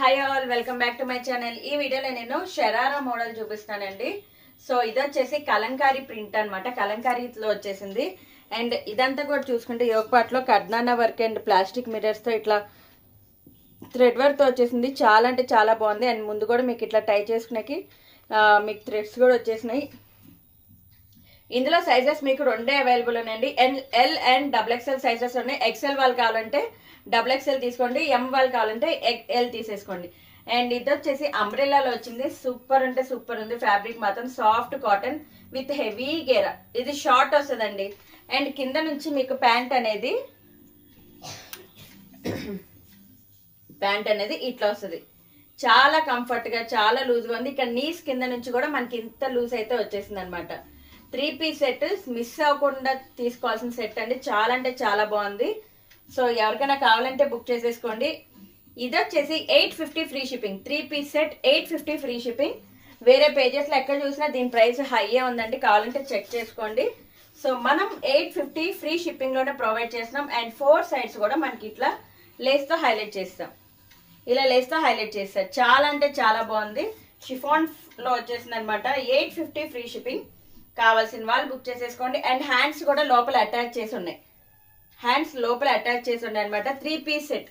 Hi all welcome back to my channel ఈ వీడియోలో నేను షరారా మోడల్ చూపిస్తానండి. సో ఇది వచ్చేసి కలంకారీ ప్రింట్ అనమాట కలంకారీలో వచ్చేసింది. అండ్ ఇదంతా కూడా చూసుకుంటే యోగ పాటలో కడ్నానా వర్క్ అండ్ ప్లాస్టిక్ మిరర్స్తో ఇట్లా థ్రెడ్ వర్క్తో వచ్చేసింది. చాలా అంటే చాలా బాగుంది. అండ్ ముందు కూడా మీకు ఇట్లా టై చేసుకునేకి మీకు థ్రెడ్స్ కూడా వచ్చేసినాయి. ఇందులో సైజెస్ మీకు రెండే అవైలబుల్ ఉన్నాయండి. M L and double XL sizes ఉన్నాయి ఎక్స్ఎల్ వాళ్ళు కావాలంటే డబుల్ ఎక్స్ఎల్ తీసుకోండి. ఎం వాళ్ళు కావాలంటే ఎల్ తీసేసుకోండి. అండ్ ఇది వచ్చేసి అంబ్రెల్లాలో వచ్చింది. సూపర్ అంటే సూపర్ ఉంది. ఫ్యాబ్రిక్ మాత్రం సాఫ్ట్ కాటన్ విత్ హెవీ గేరా ఇది షార్ట్ వస్తుందండి. అండ్ కింద నుంచి మీకు ప్యాంట్ అనేది ప్యాంట్ అనేది ఇట్లా వస్తుంది. చాలా కంఫర్ట్గా చాలా లూజ్గా ఉంది. ఇక్కడ నీస్ కింద నుంచి కూడా మనకి ఇంత లూజ్ అయితే వచ్చేసింది అనమాట త్రీ పీస్ సెట్ మిస్ అవ్వకుండా తీసుకోవాల్సిన సెట్ అండి. చాలా అంటే చాలా బాగుంది. సో ఎవరికైనా కావాలంటే బుక్ చేసేసుకోండి. ఇది వచ్చేసి eight fifty free shipping. Three piece set eight fifty free shipping. వేరే పేజెస్లో ఎక్కడ చూసినా దీని ప్రైస్ హైయే ఉందండి. కావాలంటే చెక్ చేసుకోండి. సో మనం ఎయిట్ ఫిఫ్టీ ఫ్రీ షిప్పింగ్లోనే ప్రొవైడ్ చేస్తున్నాం. అండ్ ఫోర్ సైడ్స్ కూడా మనకి ఇట్లా లేస్తో హైలైట్ చేస్తాం. ఇలా లేస్తో హైలైట్ చేస్తారు. చాలా అంటే చాలా బాగుంది. షిఫాన్లో వచ్చేసింది అనమాట ఎయిట్ ఫిఫ్టీ ఫ్రీ షిప్పింగ్. కావాల్సిన వాళ్ళు బుక్ చేసేసుకోండి. అండ్ హ్యాండ్స్ కూడా లోపల అటాచ్ చేసి ఉన్నాయి. హ్యాండ్స్ లోపల అటాచ్ చేసి ఉన్నాయి అనమాట three piece set.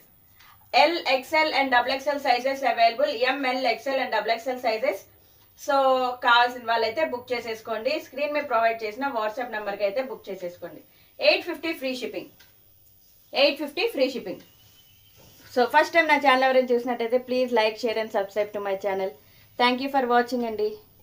L XL and double XL sizes available M L XL and double XL sizes so కావాల్సిన వాళ్ళైతే బుక్ చేసేసుకోండి. స్క్రీన్ మీద ప్రొవైడ్ చేసిన వాట్సాప్ నెంబర్కి అయితే బుక్ చేసేసుకోండి. Eight fifty free shipping. Eight fifty free shipping. So first time నా channel ఎవరైనా చూసినట్టయితే please like share and subscribe to my channel thank you for watching అండి.